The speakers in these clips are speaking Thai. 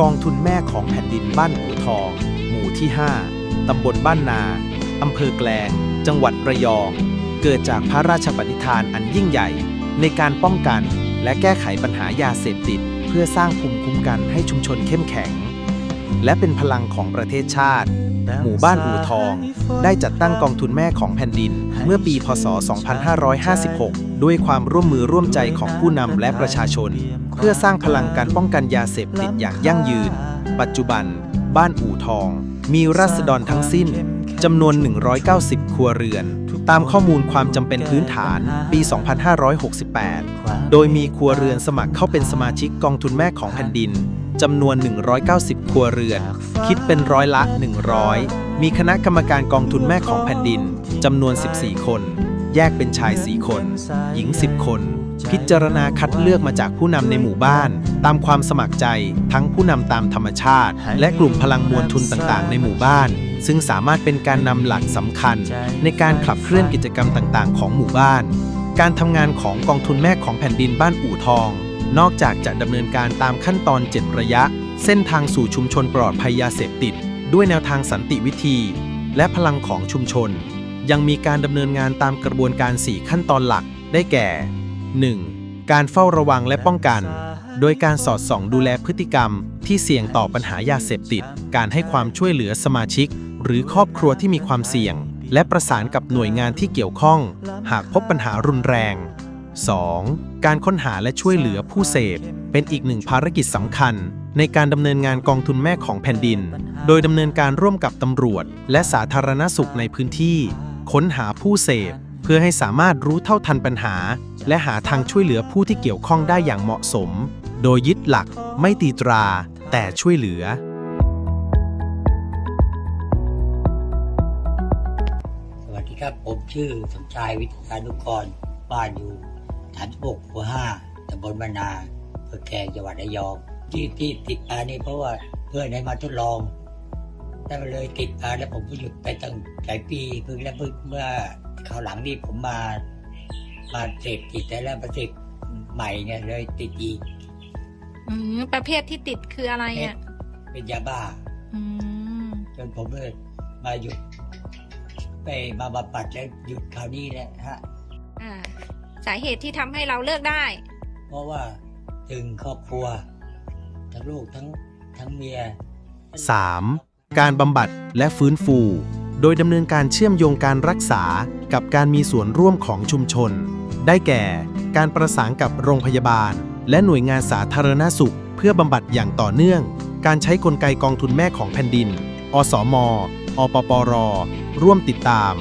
กองทุนแม่ของแผ่นดินบ้านหูทอง หมู่ที่ 5 ตำบลบ้านนา อำเภอแกลง จังหวัดระยอง เกิดจากพระราชปณิธานอันยิ่งใหญ่ ในการป้องกันและแก้ไขปัญหายาเสพติด เพื่อสร้างภูมิคุ้มกันให้ชุมชนเข้มแข็ง และเป็นพลังของประเทศชาติ หมู่บ้านอู่ทอง ได้จัดตั้งกองทุนแม่ของแผ่นดิน เมื่อปีพศ 2556 ด้วยความร่วมมือร่วมใจของผู้นำและประชาชน เพื่อสร้างพลังการป้องกันยาเสพติดอย่างยั่งยืน ปัจจุบัน บ้านอู่ทอง มีราษฎรทั้งสิ้นจำนวน 190 ครัวเรือน ตามข้อมูลความจำเป็นพื้นฐานปี 2568 โดยมีครัวเรือนสมัครเข้าเป็นสมาชิกกองทุนแม่ของแผ่นดิน จำนวน 190 ครัวเรือน คิดเป็นร้อยละ 100 มีคณะกรรมการกองทุนแม่ของแผ่นดินจำนวน 14 คน แยกเป็นชาย 4 คน หญิง 10 คน พิจารณาคัดเลือกมาจากผู้นำในหมู่บ้าน ตามความสมัครใจทั้งผู้นำตามธรรมชาติ และกลุ่มพลังมวลทุนต่างๆ ในหมู่บ้าน ซึ่งสามารถเป็นการนำหลักสำคัญ ในการขับเคลื่อนกิจกรรมต่างๆ ของหมู่บ้าน การทำงานของกองทุนแม่ของแผ่นดินบ้านอู่ทอง นอกจากจะดำเนินการตามขั้นตอน 7 ระยะ เส้นทางสู่ชุมชนปลอดภัยยาเสพติด ด้วยแนวทางสันติวิธี และพลังของชุมชน ยังมีการดำเนินงานตามกระบวนการ 4 ขั้นตอนหลักได้แก่ 1. การเฝ้าระวังและป้องกัน โดยการสอดส่องดูแลพฤติกรรม ที่เสี่ยงต่อปัญหายาเสพติด การให้ความช่วยเหลือสมาชิก หรือครอบครัวที่มีความเสี่ยง และประสานกับหน่วยงานที่เกี่ยวข้อง หากพบปัญหารุนแรง 2. การค้นหาและช่วยเหลือผู้เสพ เป็นอีกหนึ่งภารกิจสำคัญ ในการดำเนินงานกองทุนแม่ของแผ่นดิน โดยดำเนินการร่วมกับตำรวจ และสาธารณสุขในพื้นที่ ค้นหาผู้เสพ เพื่อให้สามารถรู้เท่าทันปัญหา และหาทางช่วยเหลือผู้ที่เกี่ยวข้องได้อย่างเหมาะสม โดยยึดหลัก ไม่ตีตรา แต่ช่วยเหลือ สวัสดีครับ ผมชื่อสมชายวิทยานุกรบ้านอยู่ ฐานบกหัวห้าตำบลบานาอำเภอแกลงจังหวัดระยองที่ที่ติดอานี่เพราะว่าเพื่อนให้มาทดลองแต่มันเลยติดอาแล้วผมก็หยุดไปตั้งหลายปีเพิ่งแล้วเพิ่งเมื่อคราวหลังนี่ผมมามาเสพติดแต่แล้วมาเสพใหม่ไงเลยติดอีกอืมประเภทที่ติดคืออะไรอะเป็นยาบ้า อืมจนผมเลยมาหยุด ไปมาบำบัดแล้วหยุดคราวนี้แหละฮะ อ่า สาเหตุที่ทำให้เราเลิกได้ เพราะว่าถึงครอบครัว ทั้งลูกทั้งทั้งเมีย 3. การบำบัดและฟื้นฟู โดยดำเนินการเชื่อมโยงการรักษากับการมีส่วนร่วมของชุมชน ได้แก่ การประสานกับโรงพยาบาล และหน่วยงานสาธารณสุข เพื่อบำบัดอย่างต่อเนื่อง การใช้กลไกกองทุนแม่ของแผ่นดิน อสม อปปร ร่วมติดตาม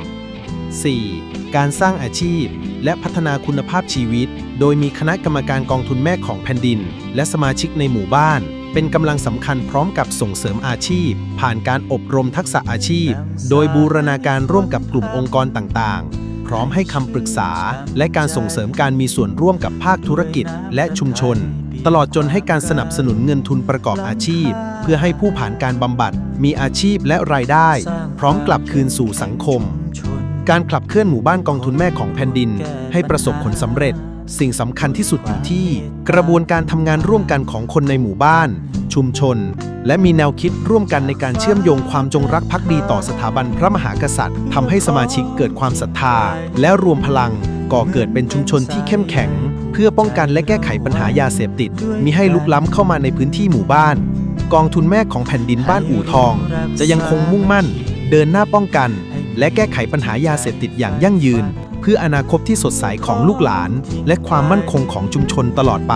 4. การสร้างอาชีพ และพัฒนาคุณภาพชีวิต โดยมีคณะกรรมการกองทุนแม่ของแผ่นดิน และสมาชิกในหมู่บ้าน เป็นกำลังสำคัญพร้อมกับส่งเสริมอาชีพ ผ่านการอบรมทักษะอาชีพ โดยบูรณาการร่วมกับกลุ่มองค์กรต่างๆ พร้อมให้คำปรึกษา และการส่งเสริมการมีส่วนร่วมกับภาคธุรกิจ และชุมชน ตลอดจนให้การสนับสนุนเงินทุนประกอบอาชีพ เพื่อให้ผู้ผ่านการบำบัด มีอาชีพและรายได้ พร้อมกลับคืนสู่สังคม การขับเคลื่อนหมู่บ้านกองทุนแม่ของแผ่นดิน ให้ประสบผลสำเร็จ สิ่งสำคัญที่สุดอยู่ที่ กระบวนการทำงานร่วมกันของคนในหมู่บ้าน ชุมชน และมีแนวคิดร่วมกันในการเชื่อมโยงความจงรักภักดีต่อสถาบันพระมหากษัตริย์ทำให้สมาชิกเกิดความศรัทธา และรวมพลัง ก่อเกิดเป็นชุมชนที่เข้มแข็ง เพื่อป้องกันและแก้ไขปัญหายาเสพติดมิให้ลุกล้ำเข้ามาในพื้นที่หมู่บ้าน กองทุนแม่ของแผ่นดินบ้านอู่ทอง จะยังคงมุ่งมั่น เดินหน้าป้องกัน และแก้ไขปัญหายาเสพติดอย่างยั่งยืน เพื่ออนาคตที่สดใสของลูกหลาน และความมั่นคงของชุมชนตลอดไป